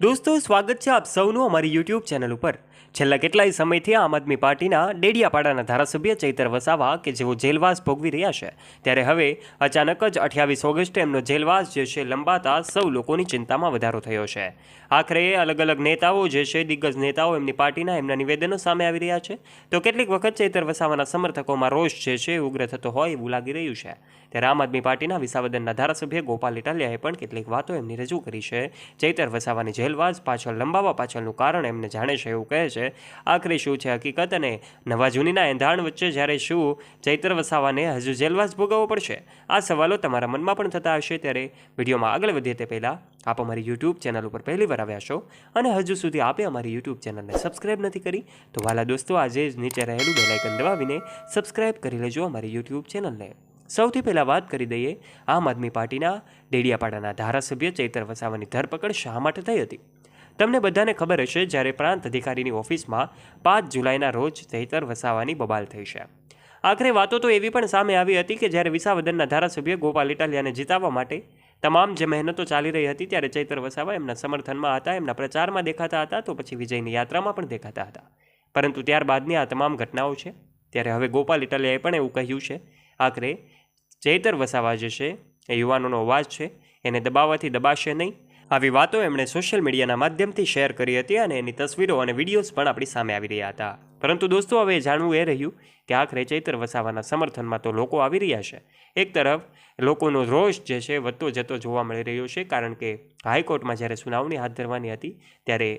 દોસ્તો સ્વાગત છે આપ સૌનું અમારી યુટ્યુબ ચેનલ ઉપર. છેલ્લા કેટલાય સમયથી આમ આદમી પાર્ટીના ડેડિયાપાડાના ધારાસભ્ય ચૈતર વસાવા કે જેઓ જેલવાસ ભોગવી રહ્યા છે. ત્યારે હવે અચાનક જ અઠ્યાવીસ ઓગસ્ટે એમનો જેલવાસ જે છે લંબાતા સૌ લોકોની ચિંતામાં વધારો થયો છે. આખરે અલગ અલગ નેતાઓ જે છે દિગ્ગજ નેતાઓ એમની પાર્ટીના એમના નિવેદનો સામે આવી રહ્યા છે. તો કેટલીક વખત ચૈતર વસાવાના સમર્થકોમાં રોષ જે છે ઉગ્ર થતો હોય એવું લાગી રહ્યું છે. ત્યારે આમ આદમી પાર્ટીના વિસાવદનના ધારાસભ્ય ગોપાલ ઇટાલિયાએ પણ કેટલીક વાતો એમની રજૂ કરી છે. ચૈતર વસાવાની જેલવાસ પાછળ લંબાવવા પાછળનું કારણ એમને જાણે છે એવું કહે છે. આખરે શું છે હકીકત? અને નવા જૂનીના એંધાણ વચ્ચે જ્યારે શું ચૈતર વસાવાને હજુ જેલવાસ ભોગવવો પડશે? આ સવાલો તમારા મનમાં પણ થતા હશે ત્યારે વિડીયોમાં આગળ વધીએ તે પહેલાં આપ અમારી યુટ્યુબ ચેનલ ઉપર પહેલી વાર આવ્યા છો અને હજુ સુધી આપે અમારી યુટ્યુબ ચેનલને સબસ્ક્રાઇબ નથી કરી, તો વાલા દોસ્તો, આજે જ નીચે રહેલું બેલાઇકન દબાવીને સબસ્ક્રાઇબ કરી લેજો અમારી યુટ્યુબ ચેનલને. સૌથી પહેલાં વાત કરી દઈએ આમ આદમી પાર્ટીના ડેડિયાપાડાના ધારાસભ્ય ચૈતર વસાવાની ધરપકડ શા માટે થઈ હતી? તમને બધાને ખબર હશે, જ્યારે પ્રાંત અધિકારીની ઓફિસમાં પાંચ જુલાઈના રોજ ચૈતર વસાવાની બબાલ થઈ છે. આખરે વાતો તો એવી પણ સામે આવી હતી કે જ્યારે વિસાવદનના ધારાસભ્ય ગોપાલ ઇટાલિયાને જીતાવવા માટે તમામ જે મહેનતો ચાલી રહી હતી, ત્યારે ચૈતર વસાવા એમના સમર્થનમાં હતા, એમના પ્રચારમાં દેખાતા હતા, તો પછી વિજયની યાત્રામાં પણ દેખાતા હતા. પરંતુ ત્યારબાદની આ તમામ ઘટનાઓ છે, ત્યારે હવે ગોપાલ ઇટાલિયાએ પણ એવું કહ્યું છે, આખરે ચૈતર વસાવા જે છે, એ યુવાનોનો અવાજ છે, એને દબાવવાથી દબાશે નહીં આવી વાતો એમણે સોશિયલ મીડિયાના માધ્યમથી શેર કરી હતી અને એની તસવીરો અને વિડીયોઝ પણ આપણી સામે આવી રહ્યા હતા. પરંતુ દોસ્તો, હવે જાણવું એ રહ્યું કે આખરે ચૈતર વસાવાના સમર્થનમાં તો લોકો આવી રહ્યા છે. એક તરફ, લોકોનો રોષ જે છે, વધતો જતો જોવા મળી રહ્યો છે, કારણ કે હાઈકોર્ટમાં જ્યારે સુનાવણી હાથ ધરવાની હતી, ત્યારે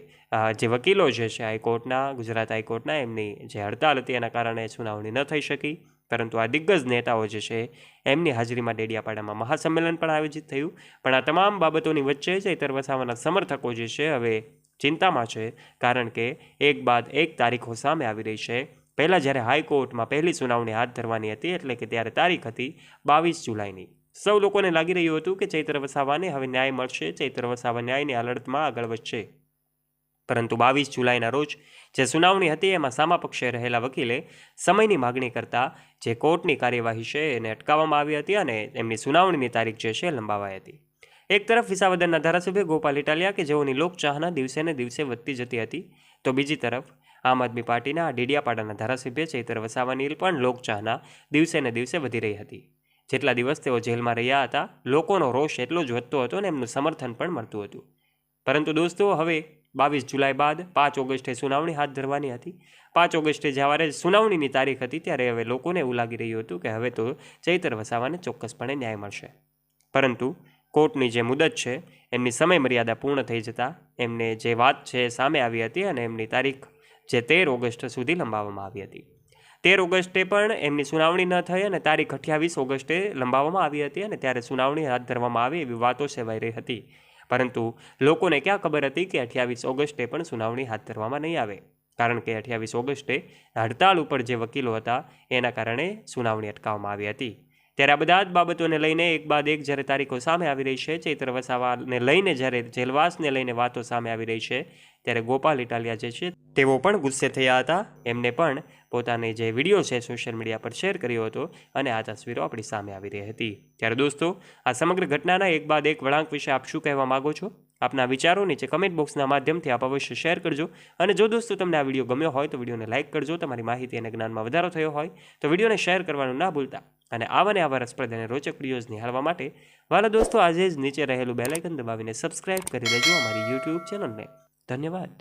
જે વકીલો જે છે, હાઈકોર્ટના, ગુજરાત હાઈકોર્ટના એમની જે હડતાલ હતી, એના કારણે સુનાવણી ન થઈ શકી. પરંતુ આ દિગ્ગજ નેતાઓ જે છે, એમની હાજરીમાં ડેડિયાપાડામાં મહાસંમેલન પણ આયોજિત થયું. પણ આ તમામ બાબતોની વચ્ચે ચૈતર વસાવાના સમર્થકો જે છે, હવે ચિંતામાં છે, કારણ કે એક બાદ એક તારીખો સામે આવી રહી છે. પહેલાં જ્યારે હાઈકોર્ટમાં પહેલી સુનાવણી હાથ ધરવાની હતી, એટલે કે ત્યારે તારીખ હતી બાવીસ જુલાઈની. સૌ લોકોને લાગી રહ્યું હતું કે ચૈત્ર વસાવાને હવે ન્યાય મળશે. ચૈત્ર વસાવા ન્યાયની આ આગળ વધશે. પરંતુ બાવીસ જુલાઈના રોજ જે સુનાવણી હતી એમાં સામા પક્ષે રહેલા વકીલે સમયની માગણી કરતા જે કોર્ટની કાર્યવાહી છે એને અટકાવવામાં આવી હતી અને એમની સુનાવણીની તારીખ જે છે લંબાવાઈ હતી. એક તરફ વિસાવદરના ધારાસભ્ય ગોપાલ ઇટાલિયા કે જેઓની લોકચાહના દિવસે ને દિવસે વધતી જતી હતી, તો બીજી તરફ આમ આદમી પાર્ટીના ડેડિયાપાડાના ધારાસભ્ય ચૈતર વસાવાની પણ લોકચાહના દિવસે ને દિવસે વધી રહી હતી. જેટલા દિવસ તેઓ જેલમાં રહ્યા હતા, લોકોનો રોષ એટલો જ વધતો હતો અને એમનું સમર્થન પણ મળતું હતું. પરંતુ દોસ્તો, હવે બાવીસ જુલાઈ બાદ પાંચ ઓગસ્ટે સુનાવણી હાથ ધરવાની હતી. પાંચ ઓગસ્ટે જ્યારે સુનાવણીની તારીખ હતી ત્યારે હવે લોકોને એવું લાગી રહ્યું હતું કે હવે તો ચૈતર વસાવાને ચોક્કસપણે ન્યાય મળશે. પરંતુ કોર્ટની જે મુદત છે, એમની સમય મર્યાદા પૂર્ણ થઈ જતાં એમને જે વાત છે સામે આવી હતી અને એમની તારીખ જે તેર ઓગસ્ટ સુધી લંબાવવામાં આવી હતી. તેર ઓગસ્ટે પણ એમની સુનાવણી ન થઈ અને તારીખ અઠ્યાવીસ ઓગસ્ટે લંબાવવામાં આવી હતી અને ત્યારે સુનાવણી હાથ ધરવામાં આવી એવી વાતો સેવાઈ રહી હતી. પરંતુ લોકોને ક્યાં ખબર હતી કે અઠ્યાવીસ ઓગસ્ટે પણ સુનાવણી હાથ ધરવામાં નહીં આવે? કારણ કે અઠ્યાવીસ ઓગસ્ટે હડતાળ ઉપર જે વકીલો હતા, એના કારણે સુનાવણી અટકાવવામાં આવી હતી. ત્યારે આ બધા જ બાબતોને લઈને એક બાદ એક જ્યારે તારીખો સામે આવી રહી છે, ચૈત્ર વસાવાને લઈને જ્યારે જેલવાસને લઈને વાતો સામે આવી રહી છે, ત્યારે ગોપાલ ઇટાલિયા જે છે, તેઓ પણ ગુસ્સે થયા હતા. એમને પણ પોતાની જે વીડિયો છે સોશિયલ મીડિયા પર શેર કર્યો હતો અને આ તસવીરો આપણી સામે આવી રહી હતી. ત્યારે દોસ્તો, આ સમગ્ર ઘટનાના એક બાદ એક વળાંક વિશે આપ શું કહેવા માગો છો? આપના વિચારો નીચે કમેન્ટ બોક્સના માધ્યમથી આપ અવશ્ય શેર કરજો અને જો દોસ્તો તમને આ વીડિયો ગમ્યો હોય તો વિડીયોને લાઇક કરજો, તમારી માહિતી અને જ્ઞાનમાં વધારો થયો હોય તો વિડીયોને શેર કરવાનું ના ભૂલતા અને આવા ને આવા રસપ્રદ અને રોચક વિડીયોઝ નિહાળવા માટે વાલા દોસ્તો, આજે જ નીચે રહેલું બેલાઇકન દબાવીને સબસ્ક્રાઇબ કરી લેજો અમારી યુટ્યુબ ચેનલને ધન્યવાદ.